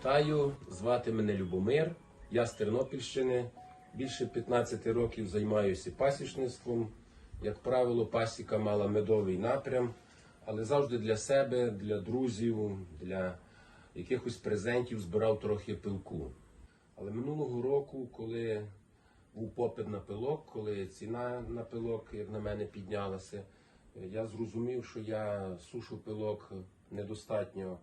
Вітаю, звати мене Любомир. Я з Тернопільщини. Більше 15 років займаюся пасічництвом. Як правило, пасіка мала медовий напрям, але завжди для себе, для друзів, для якихось презентів збирав трохи пилку. Але минулого року, коли був попит на пилок, коли ціна на пилок, як на мене, піднялася, я зрозумів, що я сушу пилок недостатньо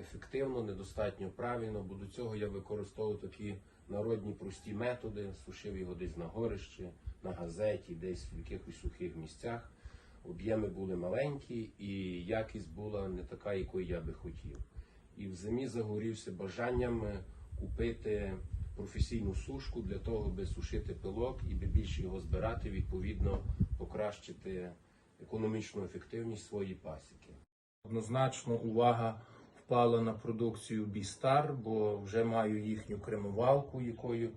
ефективно, недостатньо правильно, бо до цього я використовував такі народні прості методи, сушив його десь на горищі, на газеті, десь в якихось сухих місцях. Об'єми були маленькі і якість була не така, якою я би хотів. І в зимі загорівся бажанням е, купити професійну сушку для того, аби сушити пилок і би більше його збирати, відповідно покращити економічну ефективність своєї пасіки. Однозначно увага впала на продукцію Бістар, бо вже маю їхню кремувалку, якою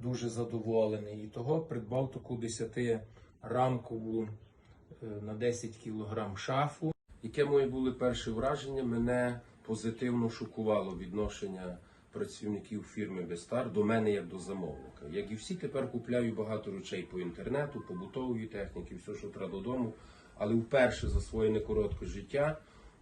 дуже задоволений. І того придбав таку 10 рамкову е, на 10 кг шафу. Яке мої були перші враження, мене позитивно шокувало відношення працівників фірми Бестар до мене як до замовника. Як і всі, тепер купляю багато речей по інтернету, побутової техніки, все, що треба додому. Але вперше за своє некоротке життя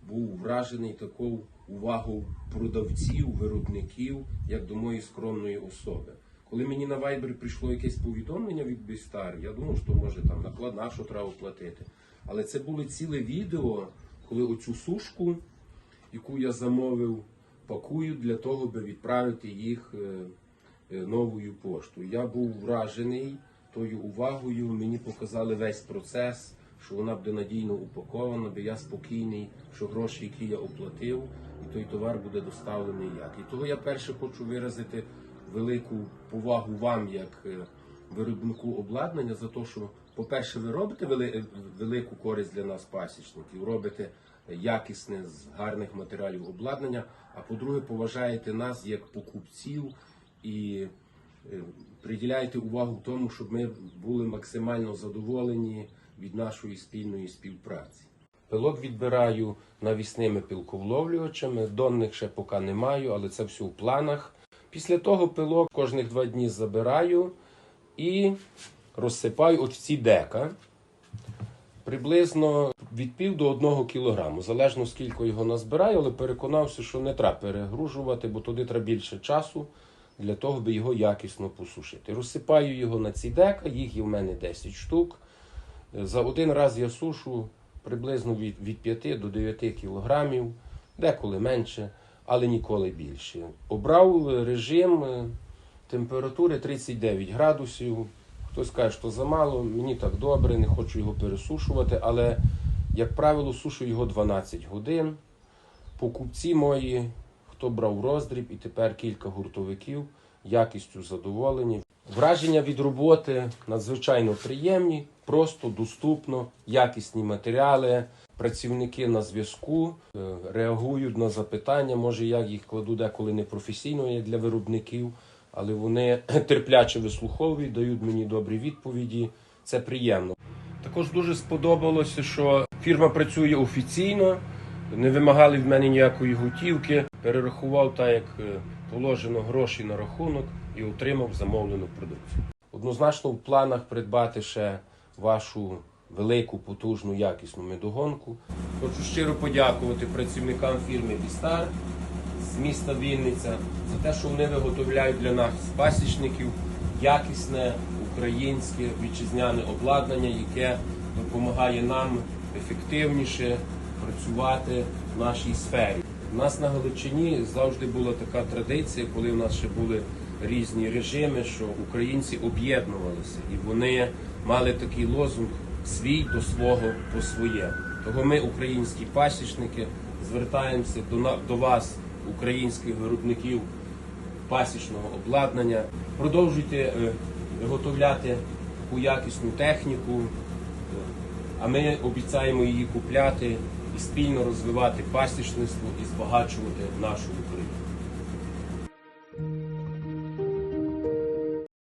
був вражений такою увагою продавців, виробників, як до моєї скромної особи. Коли мені на Viber прийшло якесь повідомлення від Бістар, я думав, що може там накладна, що треба платити. Але це було ціле відео, коли оцю сушку, яку я замовив, пакують для того, аби відправити їх е, е, новою поштою. Я був вражений тою увагою. Мені показали весь процес, що вона буде надійно упакована, бо я спокійний, що гроші, які я оплатив, і той товар буде доставлений як. І того я перше хочу виразити велику повагу вам, як е, виробнику обладнання, за те, що, по-перше, ви робите е, велику користь для нас, пасічників, робите якісне з гарних матеріалів обладнання. А по-друге, поважаєте нас як покупців і е, приділяєте увагу тому, щоб ми були максимально задоволені від нашої спільної співпраці. Пилок відбираю навісними пилковловлювачами. Донних ще поки не маю, але це все в планах. Після того пилок кожних два дні забираю і розсипаю от в ці дека. Приблизно від пів до одного кілограму, залежно скільки його назбираю, але переконався, що не треба перегружувати, бо туди треба більше часу для того, аби його якісно посушити. Розсипаю його на ці дека, їх є в мене 10 штук. За один раз я сушу приблизно від, від 5 до 9 кілограмів, деколи менше, але ніколи більше. Обрав режим е, температури 39 градусів. Хтось каже, що замало, мені так добре, не хочу його пересушувати, але, як правило, сушу його 12 годин. Покупці мої, хто брав роздріб і тепер кілька гуртовиків, якістю задоволені. Враження від роботи надзвичайно приємні, просто доступно, якісні матеріали. Працівники на зв'язку е, реагують на запитання. Може, я їх кладу деколи непрофесійно як для виробників, але вони терпляче вислуховують, дають мені добрі відповіді. Це приємно. Також дуже сподобалося, що фірма працює офіційно, не вимагали в мене ніякої готівки. Перерахував так, як е, положено гроші на рахунок і отримав замовлену продукцію. Однозначно в планах придбати ще вашу велику, потужну, якісну медогонку. Хочу щиро подякувати працівникам фірми Бістар з міста Вінниця за те, що вони виготовляють для нас пасічників якісне українське вітчизняне обладнання, яке допомагає нам ефективніше працювати в нашій сфері. У нас на Галичині завжди була така традиція, коли в нас ще були різні режими, що українці об'єднувалися і вони мали такий лозунг свій до свого по своєму. Того ми, українські пасічники, звертаємося до, до вас, українських виробників пасічного обладнання. Продовжуйте е, виготовляти таку якісну техніку, е, а ми обіцяємо її купляти і спільно розвивати пасічництво і збагачувати нашу Україну.